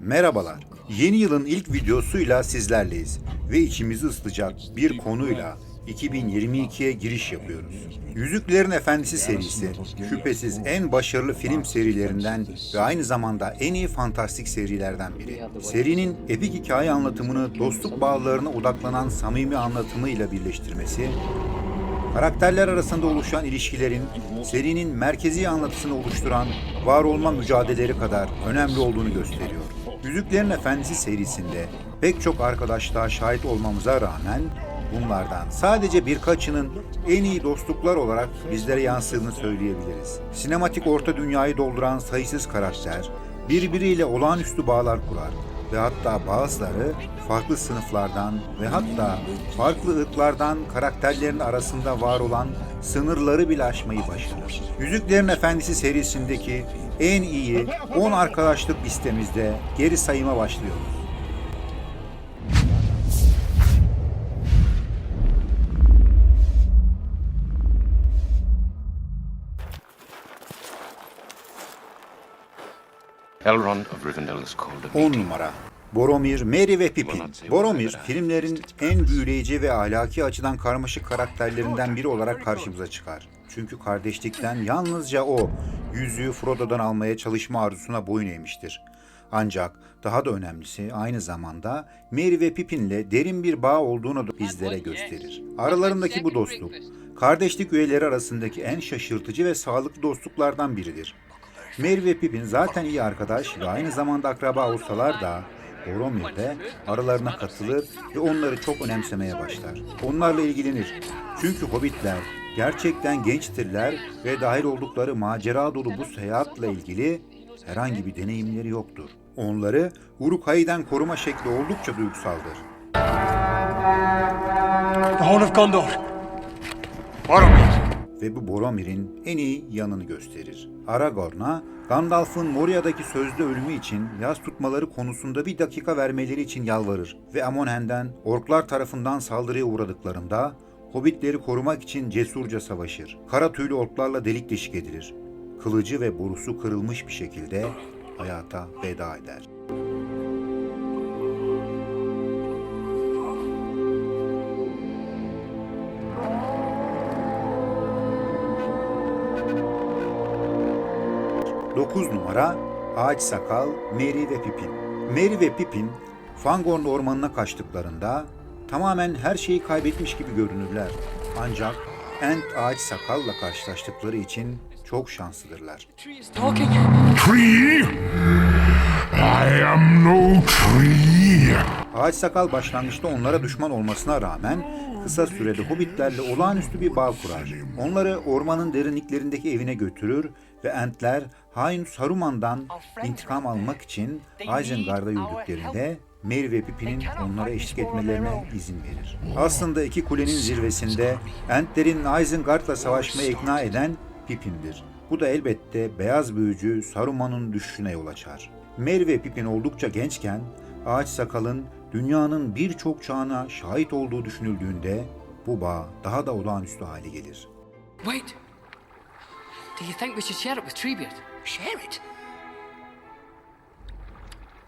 Merhabalar. Yeni yılın ilk videosuyla sizlerleyiz ve içimizi ısıtacak bir konuyla 2022'ye giriş yapıyoruz. Yüzüklerin Efendisi serisi şüphesiz en başarılı film serilerinden ve aynı zamanda en iyi fantastik serilerden biri. Serinin epik hikaye anlatımını dostluk bağlarına odaklanan samimi anlatımıyla birleştirmesi, Karakterler arasında oluşan ilişkilerin serinin merkezi anlatısını oluşturan var olma mücadeleleri kadar önemli olduğunu gösteriyor. Yüzüklerin Efendisi serisinde pek çok arkadaşlığa şahit olmamıza rağmen bunlardan sadece birkaçının en iyi dostluklar olarak bizlere yansıdığını söyleyebiliriz. Sinematik orta dünyayı dolduran sayısız karakter birbiriyle olağanüstü bağlar kurar ve hatta bazıları farklı sınıflardan ve hatta farklı ırklardan karakterlerin arasında var olan sınırları bile aşmayı başarır. Yüzüklerin Efendisi serisindeki en iyi 10 arkadaşlık listemizde geri sayıma başlıyoruz. Elrond of Rivendell is called a 10 numara Boromir, Merry ve Pippin. Boromir, filmlerin en büyüleyici ve ahlaki açıdan karmaşık karakterlerinden biri olarak karşımıza çıkar. Çünkü kardeşlikten yalnızca o, yüzüğü Frodo'dan almaya çalışma arzusuna boyun eğmiştir. Ancak daha da önemlisi aynı zamanda Merry ve Pippin'le derin bir bağ olduğunu da bizlere gösterir. Aralarındaki bu dostluk, kardeşlik üyeleri arasındaki en şaşırtıcı ve sağlıklı dostluklardan biridir. Merry ve Pippin zaten iyi arkadaş ve aynı zamanda akraba olsalar da Boromir de aralarına katılır ve onları çok önemsemeye başlar. Onlarla ilgilenir. Çünkü hobbitler gerçekten gençtirler ve dahil oldukları macera dolu bu seyahatle ilgili herhangi bir deneyimleri yoktur. Onları Uruk-hai'den koruma şekli oldukça duygusaldır. The Horn of Gondor. Ve bu Boromir'in en iyi yanını gösterir. Aragorn'a Gandalf'ın Moria'daki sözlü ölümü için yaz tutmaları konusunda bir dakika vermeleri için yalvarır ve Amonhen'den orklar tarafından saldırıya uğradıklarında Hobbitleri korumak için cesurca savaşır. Kara tüylü orklarla delik deşik edilir. Kılıcı ve borusu kırılmış bir şekilde hayata veda eder. Dokuz numara Ağaç Sakal, Merry ve Pippin. Merry ve Pippin, Fangorn ormanına kaçtıklarında tamamen her şeyi kaybetmiş gibi görünürler. Ancak Ent Ağaç Sakal'la karşılaştıkları için çok şanslıdırlar. Tree? I am no tree. Ağaç Sakal başlangıçta onlara düşman olmasına rağmen kısa sürede hobbitlerle olağanüstü bir bağ kurar. Onları ormanın derinliklerindeki evine götürür ve Entler hain Saruman'dan intikam almak için Isengard'a yürüdüklerinde Merry ve Pippin'in onlara eşlik etmelerine izin verir. Aslında iki kulenin zirvesinde Entlerin Isengard'la savaşmaya ikna eden Pippin'dir. Bu da elbette beyaz büyücü Saruman'ın düşüşüne yol açar. Merry ve Pippin oldukça gençken Ağaç Sakal'ın dünyanın birçok çağına şahit olduğu düşünüldüğünde bu bağ daha da olağanüstü hale gelir. Wait. Do you think we should share it with Treebeard? Share it?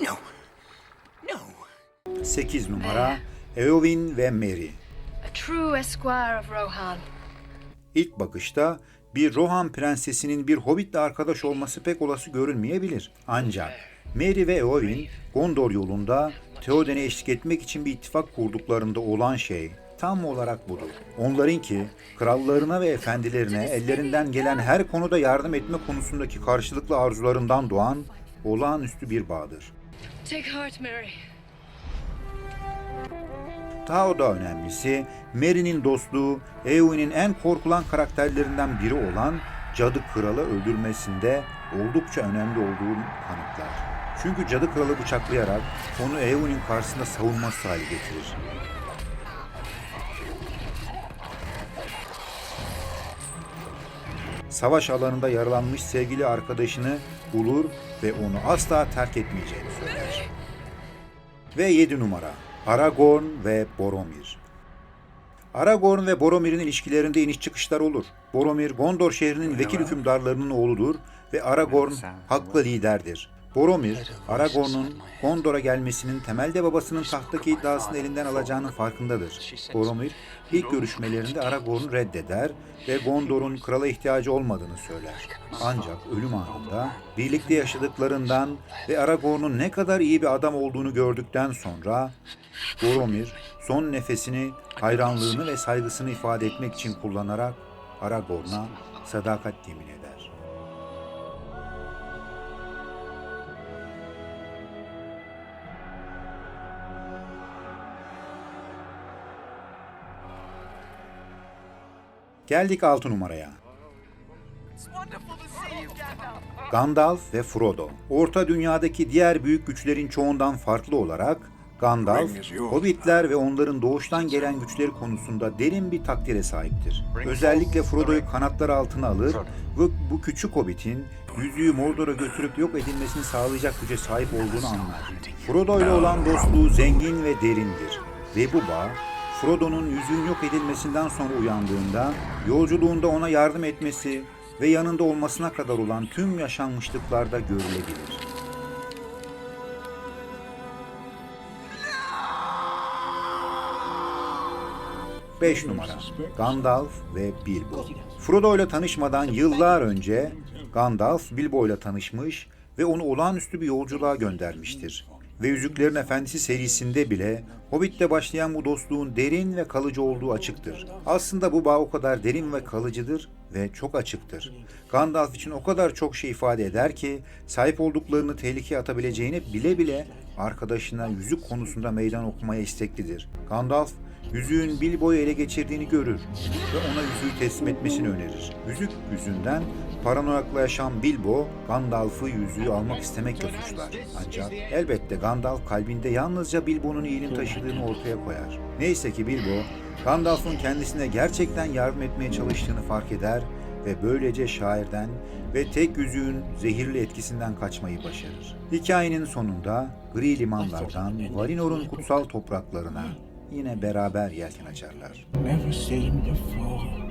No. No. 8 numara Eowyn ve Merry. A true esquire of Rohan. İlk bakışta bir Rohan prensesinin bir hobbitle arkadaş olması pek olası görünmeyebilir. Ancak Merry ve Eowyn Gondor yolunda Theoden'e eşlik etmek için bir ittifak kurduklarında olan şey tam olarak budur. Onlarınki krallarına ve efendilerine ellerinden gelen her konuda yardım etme konusundaki karşılıklı arzularından doğan olağanüstü bir bağdır. Take heart, Mary. Daha da önemlisi Merry'nin dostluğu Eowyn'in en korkulan karakterlerinden biri olan Cadı Kralı öldürmesinde oldukça önemli olduğunu kanıtlar. Çünkü Cadı Kralı bıçaklayarak onu Eowyn'in karşısında savunması hale getirir. Savaş alanında yaralanmış sevgili arkadaşını bulur ve onu asla terk etmeyeceğini söyler. Ve 7 numara Aragorn ve Boromir. Aragorn ve Boromir'in ilişkilerinde iniş çıkışlar olur. Boromir, Gondor şehrinin vekil hükümdarlarının oğludur ve Aragorn haklı liderdir. Boromir, Aragorn'un Gondor'a gelmesinin temelde babasının tahttaki iddiasını elinden alacağının farkındadır. Boromir, ilk görüşmelerinde Aragorn'u reddeder ve Gondor'un krala ihtiyacı olmadığını söyler. Ancak ölüm anında birlikte yaşadıklarından ve Aragorn'un ne kadar iyi bir adam olduğunu gördükten sonra Boromir son nefesini hayranlığını ve saygısını ifade etmek için kullanarak Aragorn'a sadakat yemin eder. Geldik 6 numaraya. Gandalf ve Frodo. Orta Dünya'daki diğer büyük güçlerin çoğundan farklı olarak Gandalf, Hobbitler ve onların doğuştan gelen güçleri konusunda derin bir takdire sahiptir. Özellikle Frodo'yu kanatları altına alır ve bu küçük Hobbit'in yüzüğü Mordor'a götürüp yok edilmesini sağlayacak güce sahip olduğunu anlar. Frodo ile olan dostluğu zengin ve derindir. Ve bu bağ Frodo'nun yüzüğün yok edilmesinden sonra uyandığında yolculuğunda ona yardım etmesi ve yanında olmasına kadar olan tüm yaşanmışlıklarda görülebilir. Beş numara Gandalf ve Bilbo. Frodo ile tanışmadan yıllar önce Gandalf Bilbo ile tanışmış ve onu olağanüstü bir yolculuğa göndermiştir. Ve Yüzüklerin Efendisi serisinde bile Hobbit'te başlayan bu dostluğun derin ve kalıcı olduğu açıktır. Aslında bu bağ o kadar derin ve kalıcıdır ve çok açıktır. Gandalf için o kadar çok şey ifade eder ki sahip olduklarını tehlikeye atabileceğini bile bile arkadaşına yüzük konusunda meydan okumaya isteklidir. Gandalf yüzüğün Bilbo'yu ele geçirdiğini görür ve ona yüzüğü teslim etmesini önerir. Yüzük yüzünden paranoyakla yaşayan Bilbo, Gandalf'ı yüzüğü almak istemekle suçlar. Ancak elbette Gandalf kalbinde yalnızca Bilbo'nun iyiliğini taşıdığını ortaya koyar. Neyse ki Bilbo, Gandalf'ın kendisine gerçekten yardım etmeye çalıştığını fark eder ve böylece şairden ve tek yüzüğün zehirli etkisinden kaçmayı başarır. Hikayenin sonunda gri limanlardan Valinor'un kutsal topraklarına yine beraber yelken açarlar. Never seen before.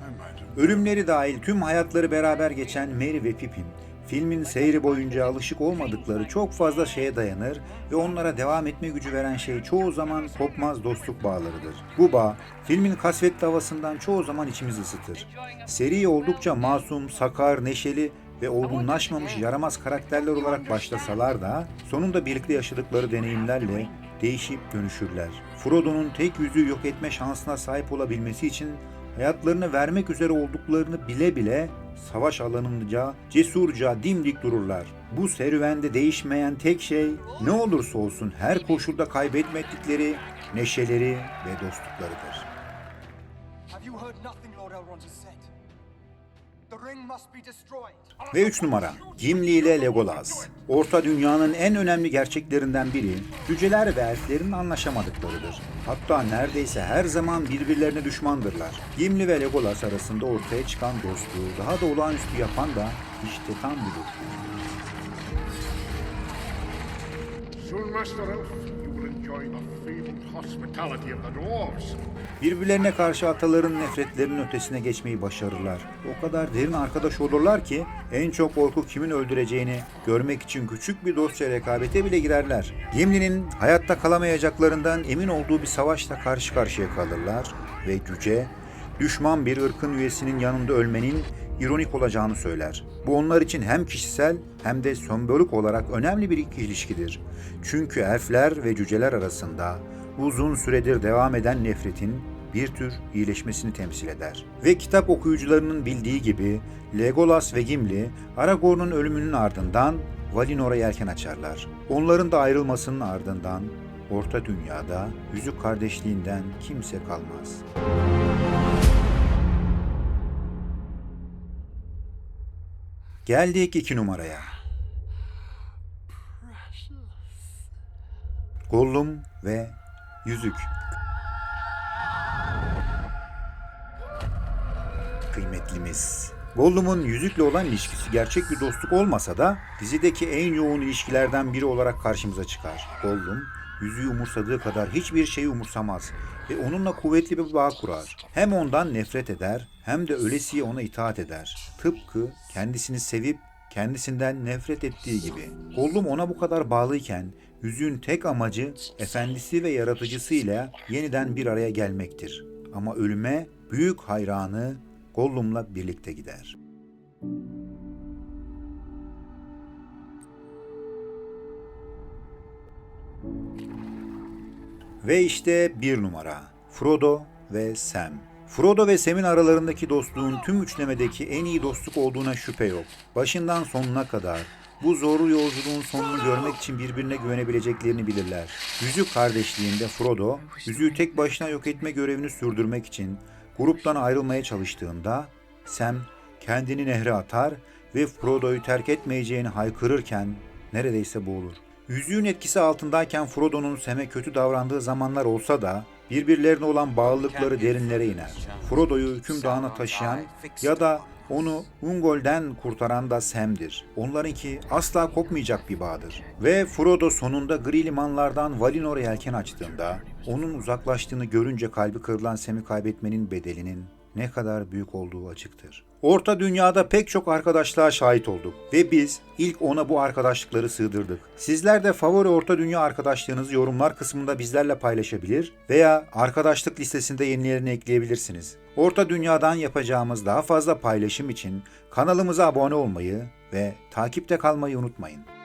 I might have Ölümleri dahil tüm hayatları beraber geçen Merry ve Pippin, filmin seyri boyunca alışık olmadıkları çok fazla şeye dayanır ve onlara devam etme gücü veren şey çoğu zaman kopmaz dostluk bağlarıdır. Bu bağ, filmin kasvetli havasından çoğu zaman içimizi ısıtır. Seri oldukça masum, sakar, neşeli ve olgunlaşmamış yaramaz karakterler olarak başlasalar da sonunda birlikte yaşadıkları deneyimlerle değişip dönüşürler. Frodo'nun tek yüzüğü yok etme şansına sahip olabilmesi için hayatlarını vermek üzere olduklarını bile bile savaş alanınca cesurca dimdik dururlar. Bu serüvende değişmeyen tek şey ne olursa olsun her koşulda kaybetmedikleri neşeleri ve dostluklarıdır. Have you heard nothing Lord Elrond has said? Ve 3 numara Gimli ile Legolas. Orta Dünya'nın en önemli gerçeklerinden biri cüceler ve elflerin anlaşamadıklarıdır. Hatta neredeyse her zaman birbirlerine düşmandırlar. Gimli ve Legolas arasında ortaya çıkan dostluğu daha da olağanüstü yapan da işte tam budur. Soon, Master Birbirlerine karşı ataların nefretlerinin ötesine geçmeyi başarırlar. O kadar derin arkadaş olurlar ki en çok korku kimin öldüreceğini görmek için küçük bir dostça rekabete bile girerler. Gimli'nin hayatta kalamayacaklarından emin olduğu bir savaşla karşı karşıya kalırlar ve cüce düşman bir ırkın üyesinin yanında ölmenin ironik olacağını söyler. Bu onlar için hem kişisel hem de sembolik olarak önemli bir ilişkidir. Çünkü elfler ve cüceler arasında uzun süredir devam eden nefretin bir tür iyileşmesini temsil eder. Ve kitap okuyucularının bildiği gibi Legolas ve Gimli Aragorn'un ölümünün ardından Valinor'a yelken açarlar. Onların da ayrılmasının ardından Orta Dünya'da yüzük kardeşliğinden kimse kalmaz. Geldik iki numaraya. Gollum ve Yüzük. kıymetlimiz. Gollum'un yüzükle olan ilişkisi gerçek bir dostluk olmasa da dizideki en yoğun ilişkilerden biri olarak karşımıza çıkar. Gollum, yüzüğü umursadığı kadar hiçbir şeyi umursamaz ve onunla kuvvetli bir bağ kurar. Hem ondan nefret eder hem de ölesiye ona itaat eder. Tıpkı kendisini sevip kendisinden nefret ettiği gibi. Gollum ona bu kadar bağlıyken yüzüğün tek amacı efendisi ve yaratıcısıyla yeniden bir araya gelmektir. Ama ölüme büyük hayranı Gollum'la birlikte gider. Ve işte bir numara. Frodo ve Sam. Frodo ve Sam'in aralarındaki dostluğun tüm üçlemedeki en iyi dostluk olduğuna şüphe yok. Başından sonuna kadar bu zorlu yolculuğun sonunu görmek için birbirine güvenebileceklerini bilirler. Yüzük kardeşliğinde Frodo, yüzüğü tek başına yok etme görevini sürdürmek için gruptan ayrılmaya çalıştığında Sam kendini nehre atar ve Frodo'yu terk etmeyeceğini haykırırken neredeyse boğulur. Yüzüğün etkisi altındayken Frodo'nun Sam'e kötü davrandığı zamanlar olsa da birbirlerine olan bağlılıkları derinlere iner. Frodo'yu hüküm dağına taşıyan ya da onu Ungol'den kurtaran da Sam'dir. Onlarınki asla kopmayacak bir bağdır. Ve Frodo sonunda gri limanlardan Valinor'a yelken açtığında, onun uzaklaştığını görünce kalbi kırılan Sam'i kaybetmenin bedelinin ne kadar büyük olduğu açıktır. Orta dünyada pek çok arkadaşlığa şahit olduk ve biz ilk ona bu arkadaşlıkları sığdırdık. Sizler de favori orta dünya arkadaşlığınızı yorumlar kısmında bizlerle paylaşabilir veya arkadaşlık listesinde yenilerini ekleyebilirsiniz. Orta dünyadan yapacağımız daha fazla paylaşım için kanalımıza abone olmayı ve takipte kalmayı unutmayın.